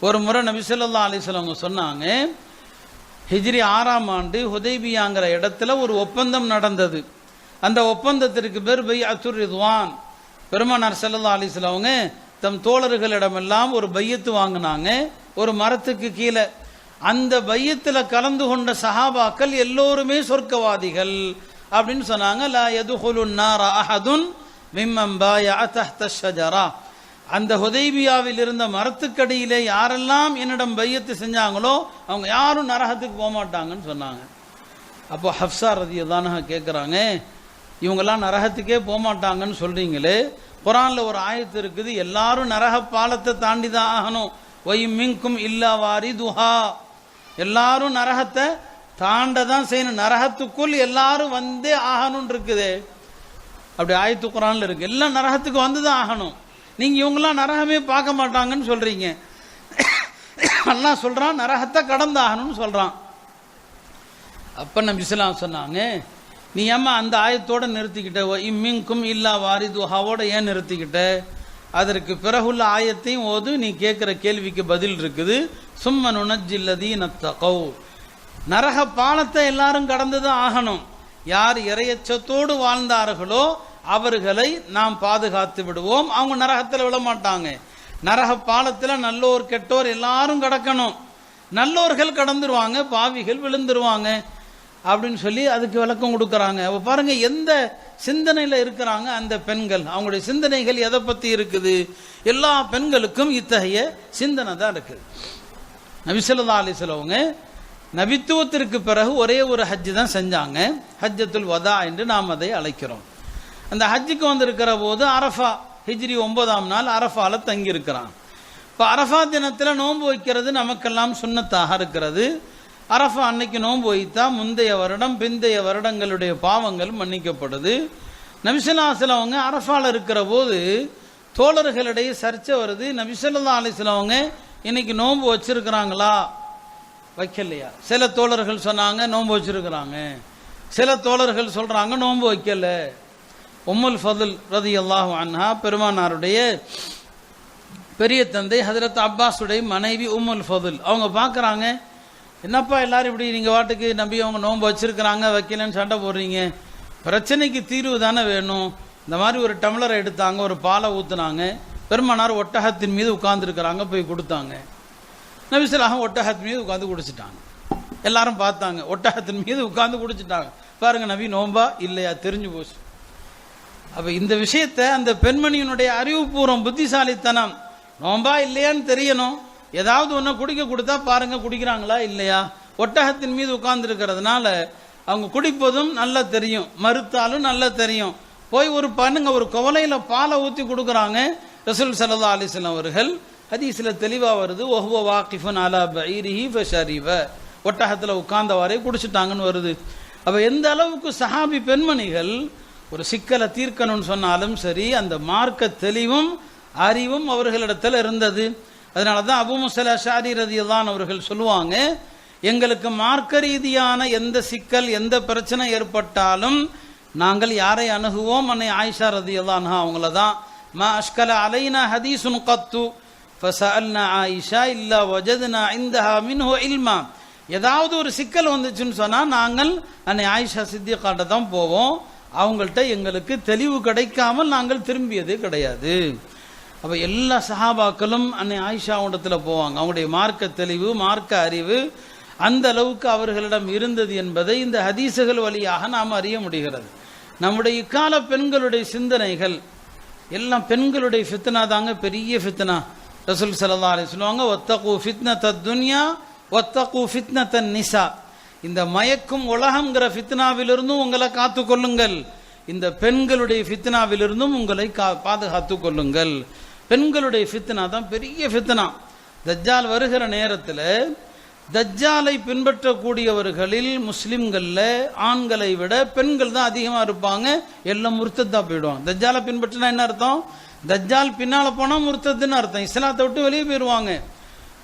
ஒரு முறை நபிசல்லா அவங்க சொன்னாங்க ஹிஜ்ரி ஆறாம் ஆண்டு ஹுதைபியாங்கிற இடத்துல ஒரு ஒப்பந்தம் நடந்தது. அந்த ஒப்பந்தத்திற்கு பேர் பை அத்துர் ரிதுவான். பெருமானார் செல்லல்லா அவங்க தம் தோழர்களிடமெல்லாம் ஒரு பையத்து வாங்கினாங்க ஒரு மரத்துக்கு கீழே. அந்த பையத்தில் கலந்து கொண்ட சஹாபாக்கள் எல்லோருமே சொர்க்கவாதிகள் அப்படின்னு சொன்னாங்க லா எது நார அஹதுன் மிம்மம் பாயா தஹ்த ஷஜரா. அந்த ஹுதைபியாவில் இருந்த மரத்துக்கடியிலே யாரெல்லாம் என்னிடம் பையத்து செஞ்சாங்களோ அவங்க யாரும் நரகத்துக்கு போக மாட்டாங்கன்னு சொன்னாங்க. அப்போ ஹப்சா ரதி தானே கேட்குறாங்க இவங்கெல்லாம் நரகத்துக்கே போக மாட்டாங்கன்னு சொல்றீங்களே ஒரு ஆயத்து இருக்குது எல்லாரும் நரக பாலத்தை தாண்டி தான் ஆகணும். ஒய் மிங்கும் இல்லா வாரி துஹா எல்லாரும் நரகத்தை தாண்ட தான் செய்யணும். நரகத்துக்குள் எல்லாரும் வந்தே ஆகணும்னு இருக்குது. அப்படி ஆயத்து குரானில் இருக்கு. எல்லாம் நரகத்துக்கு வந்து தான் ஆகணும். நீங்க இவங்கெல்லாம் நரகமே பார்க்க மாட்டாங்கன்னு சொல்றீங்க. அல்லாஹ் சொல்றான் நரகத்தை கடந்தாகணும்னு சொல்கிறான் சொல்றான். அப்ப இஸ்லாம் சொன்னாங்க நீ ஏம்மா அந்த ஆயத்தோட நிறுத்திக்கிட்ட? இம்மிங்கும் இல்லா வாரிதுஹாவோட ஏன் நிறுத்திக்கிட்ட? அதற்கு பிறகுள்ள ஆயத்தையும் ஓது நீ கேட்குற கேள்விக்கு பதில் இருக்குது. சும்ம நுணஜில்லதி நத்தகௌ நரக பாலத்தை எல்லாரும் கடந்து தான் ஆகணும். யார் இறையச்சத்தோடு வாழ்ந்தார்களோ அவர்களை நாம் பாதுகாத்து விடுவோம். அவங்க நரகத்தில் விழமாட்டாங்க. நரக பாலத்தில் நல்லோர் கெட்டோர் எல்லாரும் கடக்கணும். நல்லோர்கள் கடந்துருவாங்க பாவிகள் விழுந்துருவாங்க அப்படின்னு சொல்லி அதுக்கு விளக்கம் கொடுக்கறாங்க. அப்போ பாருங்க எந்த சிந்தனையில இருக்கிறாங்க அந்த பெண்கள்? அவங்களுடைய சிந்தனைகள் எதை பத்தி இருக்குது? எல்லா பெண்களுக்கும் இத்தகைய சிந்தனை தான் இருக்குது. நபிசல்லா அலிஸ்லவங்க நபித்துவத்திற்கு பிறகு ஒரே ஒரு ஹஜ்ஜு தான் செஞ்சாங்க. ஹஜ்ஜத்துல் வதா என்று நாம் அதை அழைக்கிறோம். அந்த ஹஜ்ஜுக்கு வந்திருக்கிற போது அரஃபா ஹிஜ்ரி ஒன்பதாம் நாள் அரஃபாவில் தங்கியிருக்கிறான். இப்போ அரஃபா தினத்தில் நோன்பு வைக்கிறது நமக்கெல்லாம் சுண்ணத்தாக இருக்கிறது. அரஃபா அன்னைக்கு நோன்பு வைத்தா முந்தைய வருடம் பிந்தைய வருடங்களுடைய பாவங்கள் மன்னிக்கப்படுது. நபிசல்லா அவங்க அரஃபாவில் இருக்கிற போது தோழர்களிடையே சர்ச்சை வருது. நபிசல்லா அலிஸ்லவங்க இன்னைக்கு நோன்பு வச்சிருக்கிறாங்களா? வைக்கலையா. சில தோழர்கள் சொன்னாங்க நோன்பு வச்சிருக்கிறாங்க. சில தோழர்கள் சொல்கிறாங்க நோன்பு வைக்கல. உம்முல் ஃபதுல் ரதி அல்லாஹு அன்ஹா பெருமானாருடைய பெரிய தந்தை ஹதரத் அப்பாஸுடைய மனைவி உம்முல் ஃபதுல். அவங்க பார்க்குறாங்க என்னப்பா எல்லாரும் இப்படி நீங்கள் வாட்டுக்கு நம்பி அவங்க நோன்பு வச்சுருக்கிறாங்க வைக்கலன்னு சண்டை போடுறீங்க. பிரச்சனைக்கு தீர்வு தானே வேணும். இந்த மாதிரி ஒரு டம்ளரை எடுத்தாங்க ஒரு பாலை ஊற்றுனாங்க பெருமானார் ஒட்டகத்தின் மீது உட்காந்துருக்கிறாங்க போய் கொடுத்தாங்க. நபிசலாக ஒட்டகத்தின் மீது உட்காந்து குடிச்சிட்டாங்க. எல்லாரும் பார்த்தாங்க ஒட்டகத்தின் மீது உட்காந்து குடிச்சிட்டாங்க. பாருங்க நபி நோம்பா இல்லையா? தெரிஞ்சு போச்சு. அப்போ இந்த விஷயத்தை அந்த பெண்மணியினுடைய அறிவுபூர்வம் புத்திசாலித்தனம் நோம்பா இல்லையான்னு தெரியணும். ஏதாவது ஒன்று குடிக்க கொடுத்தா பாருங்க குடிக்கிறாங்களா இல்லையா? ஒட்டகத்தின் மீது உட்கார்ந்துருக்கிறதுனால அவங்க குடிப்பதும் நல்லா தெரியும் மறுத்தாலும் நல்லா தெரியும். போய் ஒரு பண்ணுங்க ஒரு குவலையில் பாலை ஊற்றி கொடுக்குறாங்க ரசூல் சல்லா அலிஸ்லாம் அவர்கள். ஹதீஸில் தெளிவாக வருது ஒஹ்வோ வாக்கிஃபன் அலா பைரிஹி ஒட்டகத்தில் ஒட்டகத்துல உட்கார்ந்தவாறே குடிச்சிட்டாங்கன்னு வருது. அப்போ எந்த அளவுக்கு சஹாபி பெண்மணிகள் ஒரு சிக்கலை தீர்க்கணும்னு சொன்னாலும் சரி அந்த மார்க்க தெளிவும் அறிவும் அவர்களிடத்தில் இருந்தது. அதனால தான் அபு முசலா ஷாரி ரதியல்லான் அவர்கள் சொல்லுவாங்க எங்களுக்கு மார்க்க ரீதியான எந்த சிக்கல் எந்த பிரச்சனை ஏற்பட்டாலும் நாங்கள் யாரை அணுகுவோம்? அன்னை ஆயிஷா ரதியல்லான்ஹா அவங்கள தான் மா அஷ்கல அலைனா ஹதீசுன் கத்து. ஃபசல்னா ஆயிஷா இல்லா வஜதுனா இந்தஹா மின்ஹோ இல்மா. ஏதாவது ஒரு சிக்கல் வந்துச்சுன்னு சொன்னால் நாங்கள் அன்னை ஆயிஷா சித்திகாட்ட தான் போவோம். அவங்கள்ட்ட எங்களுக்கு தெளிவு கிடைக்காமல் நாங்கள் திரும்பியது கிடையாது. அப்போ எல்லா சஹாபாக்களும் அன்னை ஆயிஷா உண்டத்தில் போவாங்க. அவங்களுடைய மார்க்க தெளிவு மார்க்க அறிவு அந்த அளவுக்கு அவர்களிடம் இருந்தது என்பதை இந்த ஹதீசுகள் வழியாக நாம் அறிய முடிகிறது. நம்முடைய இக்கால பெண்களுடைய சிந்தனைகள் எல்லாம் பெண்களுடைய ஃபித்னா தாங்க பெரிய ஃபித்னா. ரசூல் சல்லா அலி சொல்லுவாங்க ஒத்தகு ஃபித்னத்த துன்யா ஒத்தகு தன் நிசா இந்த மயக்கும் உலகம்ங்கிற ஃபித்னாவிலிருந்தும் உங்களை காத்து கொள்ளுங்கள் இந்த பெண்களுடைய ஃபித்னாவிலிருந்தும் உங்களை கா பாதுகாத்து கொள்ளுங்கள் பெண்களுடைய ஃபித்னா தான் பெரிய ஃபித்னா. தஜ்ஜால் வருகிற நேரத்தில் தஜ்ஜாலை பின்பற்றக்கூடியவர்களில் முஸ்லிம்களில் ஆண்களை விட பெண்கள் தான் அதிகமாக இருப்பாங்க. எல்லாம் முர்த்தத்தா போயிடுவாங்க. தஜ்ஜாலை பின்பற்றினா என்ன அர்த்தம்? தஜ்ஜால் பின்னால் போனால் முர்த்தத்துன்னு அர்த்தம். இஸ்லாத்தை விட்டு வெளியே போயிடுவாங்க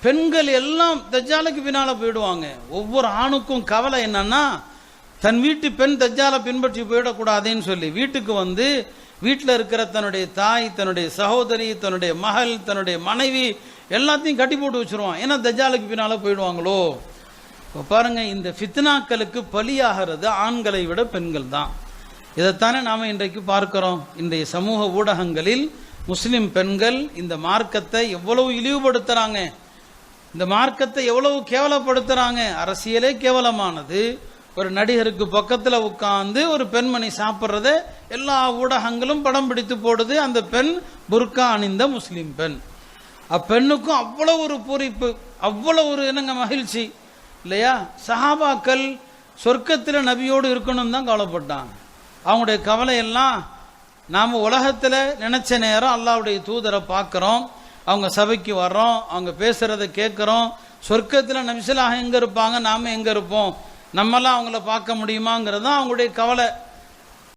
பெண்கள் எல்லாம் தஜ்ஜாலுக்கு பின்னால போயிடுவாங்க. ஒவ்வொரு ஆணுக்கும் கவலை என்னன்னா தன் வீட்டு பெண் தஜ்ஜாலை பின்பற்றி போயிடக்கூடாதுன்னு சொல்லி வீட்டுக்கு வந்து வீட்டில் இருக்கிற தன்னுடைய தாய் தன்னுடைய சகோதரி தன்னுடைய மகள் தன்னுடைய மனைவி எல்லாத்தையும் கட்டி போட்டு வச்சிருவான். ஏன்னா தஜ்ஜாலுக்கு பின்னால போயிடுவாங்களோ? இப்போ பாருங்க இந்த ஃபித்னாக்களுக்கு பலியாகிறது ஆண்களை விட பெண்கள் தான். இதைத்தானே நாம் இன்றைக்கு பார்க்கிறோம். இன்றைய சமூக ஊடகங்களில் முஸ்லிம் பெண்கள் இந்த மார்க்கத்தை எவ்வளவு இழிவுபடுத்துறாங்க. இந்த மார்க்கத்தை எவ்வளவு கேவலப்படுத்துறாங்க? அரசியலே கேவலமானது. ஒரு நடிகருக்கு பக்கத்தில் உட்கார்ந்து ஒரு பெண்மணி சாப்பிட்றத எல்லா ஊடகங்களும் படம் பிடித்து போடுது. அந்த பெண் புர்கா அணிந்த முஸ்லீம் பெண். அப்பெண்ணுக்கும் அவ்வளோ ஒரு பூரிப்பு அவ்வளவு ஒரு என்னங்க மகிழ்ச்சி. இல்லையா? சஹாபாக்கள் சொர்க்கத்தில் நபியோடு இருக்கணும் தான் கவலைப்பட்டாங்க. அவங்களுடைய கவலையெல்லாம் நாம் உலகத்தில் நினைச்ச நேரம் அல்லாவுடைய தூதரை பார்க்குறோம். அவங்க சபைக்கு வர்றோம் அவங்க பேசுறத கேட்குறோம். சொர்க்கத்தில் நபிசலாக எங்கே இருப்பாங்க? நாம எங்கே இருப்போம்? நம்மளாம் அவங்கள பார்க்க முடியுமாங்கிறது தான் அவங்களுடைய கவலை.